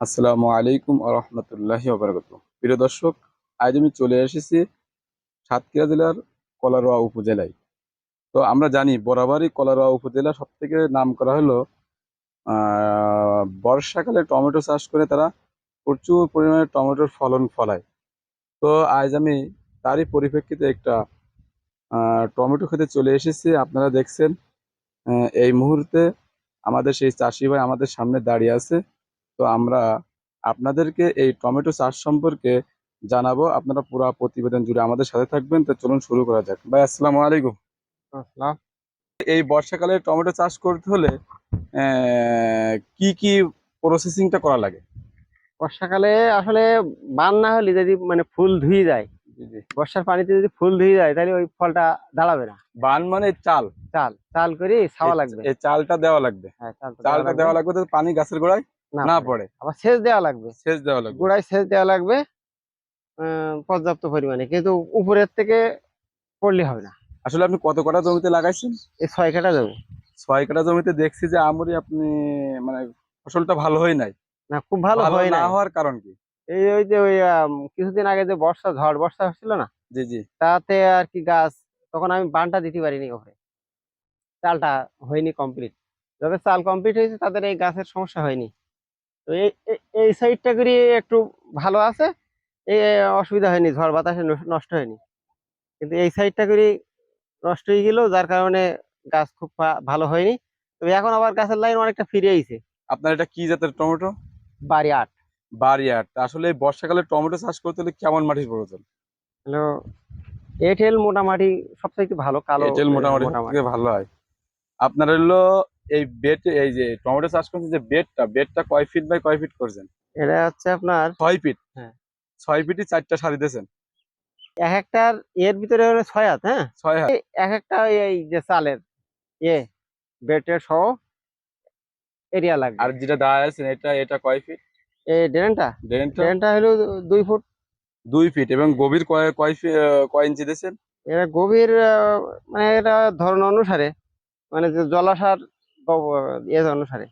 আসসালামু আলাইকুম আরহামতুল্লাহ ওবরাকাত প্রিয় দর্শক, আজ আমি চলে এসেছি সাতক্ষীরা জেলার কলারোয়া উপজেলায়। তো আমরা জানি, বরাবরই কলারোয়া উপজেলা সব থেকে নাম করা হলো বর্ষাকালে টমেটো চাষ করে তারা প্রচুর পরিমাণে টমেটোর ফলন ফলায়। তো আজ আমি তারই পরিপ্রেক্ষিতে একটা টমেটো খেতে চলে এসেছি। আপনারা দেখছেন এই মুহূর্তে আমাদের সেই চাষি ভাই আমাদের সামনে দাঁড়িয়ে আছে। তো আমরা আপনাদেরকে এই টমেটো চাষ সম্পর্কে জানাব। আপনারা পুরো প্রতিবেদন জুড়ে আমাদের সাথে থাকবেন। তো চলুন শুরু করা যাক। ভাই আসসালামু আলাইকুম। এই বর্ষাকালে টমেটো চাষ করতে হলে কি কি প্রসেসিংটা করা লাগে? বর্ষাকালে আসলে বান না হলে যদি মানে ফুল ধুয়ে যায় বর্ষার পানিতে যদি ফুল ধুয়ে যায় তাহলে ওই ফলটা দাঁড়াবে না। বান মানে চাল? চাল। চাল করে ছাওয়া লাগবে। এই চালটা দেওয়া লাগবে। হ্যাঁ চালটা দেওয়া লাগবে। যাতে পানি গাছের গোড়ায়? না পড়ে। আবার সেচ দেওয়া লাগবে। সেচ দেওয়া লাগবে। গোড়ায় সেচ দেওয়া লাগবে পর্যাপ্ত পরিমাণে। কিন্তু উপরের থেকে পড়লে হবে না। আসলে আপনি কত কটা জমিতে লাগাইছেন? এই ছয় কাটা জমি। ছয় কাটা জমিতে দেখছি যে আমরি আপনি মানে ফসলটা ভালো হয় নাই। না খুব ভালো হয় না না হওয়ার কারণ কি? এই ওই যে ওই কিছুদিন আগে যে বর্ষা ঝড় বর্ষা হচ্ছিল না? জি জি। তাতে আর কি গাছ তখন আমি বানটা দিতে পারিনি ওপরে। চালটা হয়নি কমপ্লিট যাদের চাল কমপ্লিট হয়েছে তাদের এই গাছের সমস্যা হয়নি। তো এই এই- সাইডটা করে একটু ভালো আছে। এই অসুবিধা হয়নি ঝড় বাতাসে নষ্ট- হয়নি। কিন্তু এই সাইডটা করে নষ্ট হয়ে গেল যার কারণে গাছ খুব ভালো হয়নি। তবে এখন আবার গাছের লাইন অনেকটা ফিরে আইছে। আপনার এটা কি জাতের টমেটো? বাড়ি আট। বাড়ি আট। আসলে বর্ষাকালে টমেটো চাষ করতে হলে কেমন মাটির প্রয়োজন? হলো এঁটেল মোটামুটি সবচাইতে ভালো কালো এঁটেল মোটামুটি ভালো হয়। আপনার হলো এই বেড এই যে টমেটো চাষ করছেন যে বেডটা বেডটা কয় ফিট বাই কয় ফিট করছেন? এটা হচ্ছে আপনার ছয় ফিট হ্যাঁ। ছয় ফিটই চারটা সারি দিয়েছেন? এক একটার এর ভিতরে হলো ছয় হাত হ্যাঁ? ছয় হাত। এক একটা এই যে চালের এ বেটের সহ এরিয়া লাগবে। আর যেটা দেওয়া আছে এটা এটা কয় ফিট এই ড্রেনটা? ড্রেনটা? ড্রেনটা হলো দুই ফুট। দুই ফিট এবং গভীর কয় কয় কয় ইঞ্চি দিয়েছেন? এটা গভীর মানে এটা ধরন অনুসারে মানে যে জলাশার ইয়ে অনুসারে।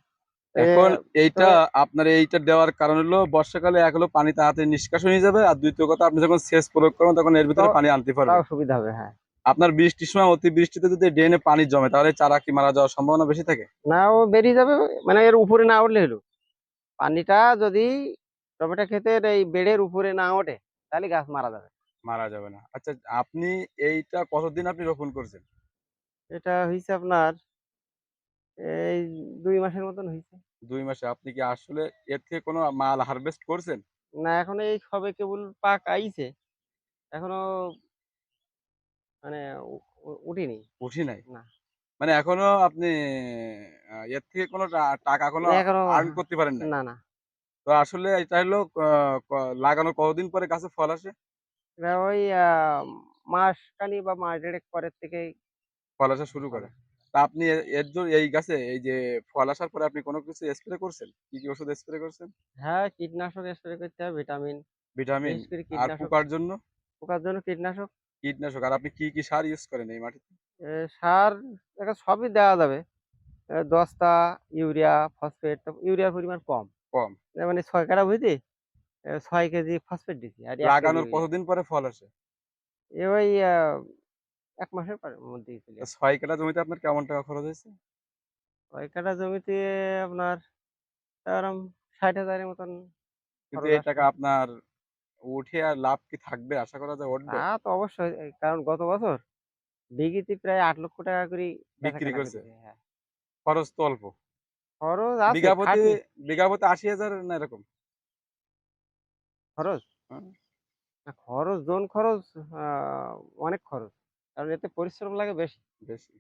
এখন এইটা আপনার এইটা দেওয়ার কারণ হলো বর্ষাকালে এক হলো পানি তাড়াতাড়ি নিষ্কাশন হয়ে যাবে আর দ্বিতীয় কথা আপনি যখন সেচ প্রয়োগ করবেন তখন এর ভিতরে পানি আনতে পারবেন সুবিধা হবে হ্যাঁ। আপনার বৃষ্টির সময় অতিবৃষ্টিতে যদি ড্রেনে পানি জমে তাহলে চারা কি মারা যাওয়ার সম্ভাবনা বেশি থাকে? না ও বেরিয়ে যাবে মানে এর উপরে না উঠলে হলো। পানিটা যদি টমেটো ক্ষেতের এই বেডের উপরে না ওঠে তাহলে গাছ মারা যাবে। মারা যাবে না। আচ্ছা আপনি এইটা কতদিন আপনি রোপণ করছেন? এটা হয়েছে আপনার এই দুই মাসের মতন হয়েছে দুই মাসে আপনি কি আসলে এর থেকে কোনো মাল হারভেস্ট করছেন? না এখন এই সবে কেবল পাক আইছে। এখনও মানে উঠিনি। উঠি নাই? না। মানে এখনও আপনি এর থেকে কোনো টাকা কোনো আর্ন করতে পারেন না না না। তো আসলে এটা হলো লাগানোর কতদিন পরে গাছে ফল আসে? ওই মাস খানি বা মাস দেড়েক পরের থেকেই ফল আসা শুরু করে। তা আপনি এর জন্য এই গাছে এই যে ফল আসার পরে আপনি কোনো কিছু স্প্রে করছেন? কি কি ওষুধ স্প্রে করছেন? হ্যাঁ কীটনাশক স্প্রে করতে হবে ভিটামিন ভিটামিন আর পোকার জন্য? পোকার জন্য কীটনাশক। কীটনাশক আর আপনি কি কি সার ইউজ করেন এই মাটিতে? সার দেখা সবই দেওয়া যাবে। দস্তা ইউরিয়া ফসফেট ইউরিয়ার পরিমাণ কম। কম। মানে ছয় কাটা বুঝলি ছয় কেজি ফসফেট দিছি। আর লাগানোর কতদিন পরে ফল আসে? এ ওই এক মাসের মধ্যেই চলে ছয় কাঠা জমিতে আপনার কেমন টাকা খরচ হয়েছে? ছয় কাটা জমিতে আপনার এরকম ষাট হাজারের মতন কিন্তু এই টাকা আপনার উঠে আর লাভ কি থাকবে আশা করা যায় উঠবে? তা তো অবশ্যই কারণ গত বছর বিঘিতে প্রায় আট লক্ষ টাকা করে বিক্রি করছে? হ্যাঁ। খরচ তো অল্প। খরচ আছে বিঘা প্রতি বিঘা প্রতি আশি হাজার না এরকম? খরচ? হ্যাঁ। খরচ জোন খরচ অনেক খরচ। কারণ এতে পরিশ্রম লাগে বেশি। বেশি।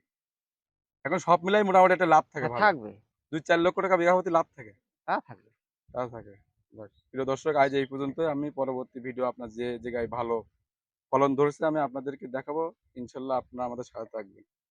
এখন সব মিলাই মোটামুটি একটা লাভ থাকে হ্যাঁ, থাকবে। দুই চার লক্ষ টাকা বিঘা প্রতি লাভ থাকে। তা থাকবে। তা থাকে। প্রিয় দর্শক আজ এই পর্যন্ত। আমি পরবর্তী ভিডিও আপনার যে জায়গায় ভালো ফলন ধরেছে আমি আপনাদেরকে দেখাবো। ইনশাল্লাহ আপনারা আমাদের সাথে থাকবেন।